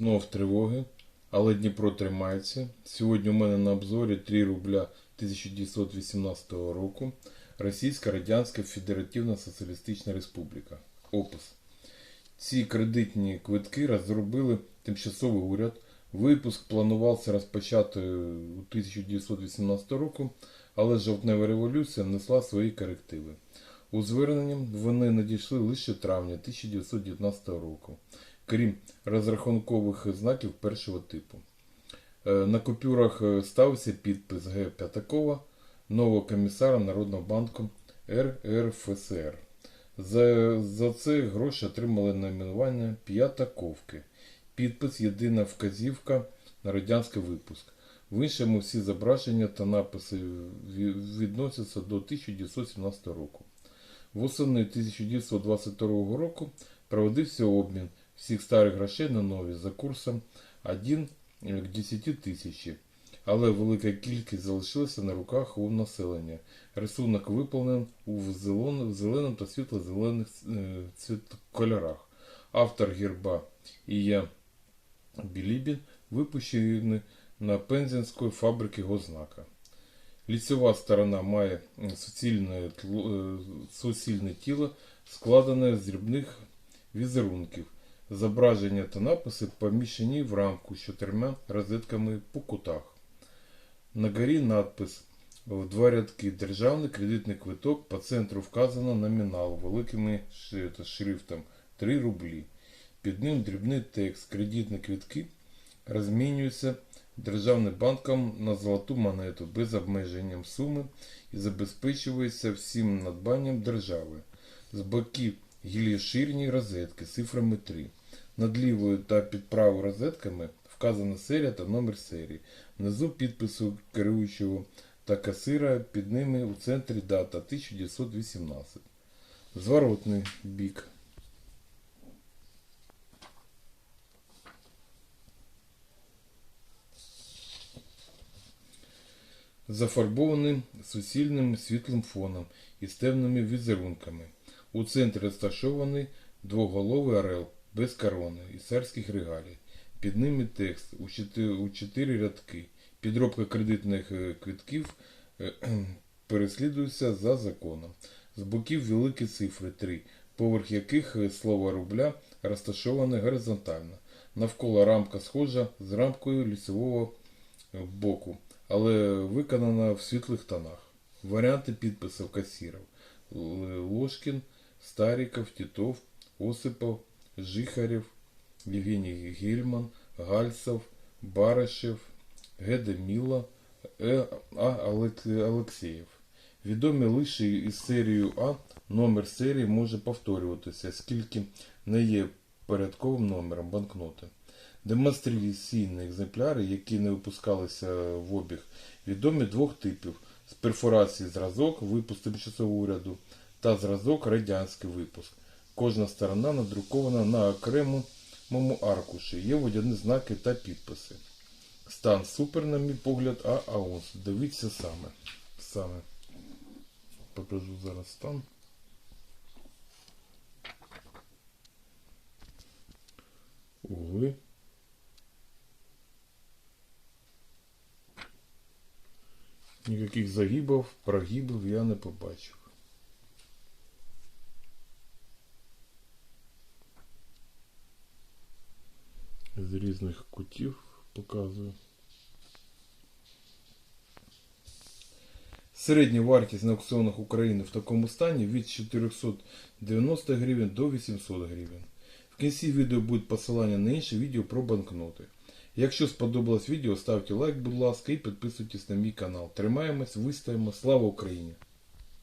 Знов тривоги, але Дніпро тримається. Сьогодні у мене на обзорі 3 рубля 1918 року. Російська Радянська Федеративна Соціалістична Республіка. Опис. Ці кредитні квитки розробили тимчасовий уряд. Випуск планувався розпочати у 1918 року, але жовтнева революція внесла свої корективи. У зверненням вони надійшли лише травня 1919 року, крім розрахункових знаків першого типу. Е, На купюрах е, ставився підпис Г. П'ятакова, нового комісара Народного банку РРФСР. За, за це гроші отримали найменування П'ятаковки. Підпис єдина вказівка на радянський випуск. В іншому всі зображення та написи відносяться до 1917 року. Восени 1922 року проводився обмін всіх старих грошей на нові за курсом 1 к 10 тисячі. Але велика кількість залишилася на руках у населення. Рисунок виповнений у зеленому, та світло-зелених е, кольорах. Автор герба Ія Білібін випущений на Пензенської фабрики Гознака. Ліцева сторона має е, суцільне тіло, складене з дрібних візерунків. Зображення та написи поміщені в рамку з чотирма розетками по кутах. На горі надпис в два рядки Державний кредитний квиток по центру вказано номінал великими шрифтом 3 рублі. Під ним дрібний текст кредитні квитки розмінюються Державним банком на золоту монету без обмеження суми і забезпечується всім надбанням держави. З боків гіліширні розетки цифрами 3. Над лівою та під правою розетками вказана серія та номер серії. Внизу підпису керуючого та касира під ними у центрі дата 1918. Зворотний бік. зафарбований суцільним світлим фоном і з темними візерунками. У центрі розташований двоголовий орел без корони і царських регалій. Під ними текст у чотири, у чотири рядки. Підробка кредитних е, квитків е, переслідується за законом. З боків великі цифри 3, поверх яких е, слово рубля розташоване горизонтально. Навколо рамка схожа з рамкою лісового боку але виконана в світлих тонах. Варіанти підписів касірів. Ложкін, Старіков, Титов, Осипов, Жихарєв, Євгеній Гельман, Гальцев, Баришев, Геде Міла, Е. А. Олек- Відомі лише із серією А номер серії може повторюватися, оскільки не є порядковим номером банкноти. Демонстраційні екземпляри, які не випускалися в обіг, відомі двох типів: з перфорації зразок, випуск тимчасового уряду, та зразок радянський випуск. Кожна сторона надрукована на окремому аркуші, є водяні знаки та підписи. Стан супер, на мій погляд, а аунс. Дивіться саме. саме. Покажу зараз стан. Угли. Ніяких загибів, прогибів я не побачив. З різних кутів показую. Середня вартість на аукціонах України в такому стані від 490 гривень до 800 гривень. В кінці відео буде посилання на інше відео про банкноти. Якщо сподобалось відео, ставте лайк, будь ласка, і підписуйтесь на мій канал. Тримаємось, вистоїмо. Слава Україні!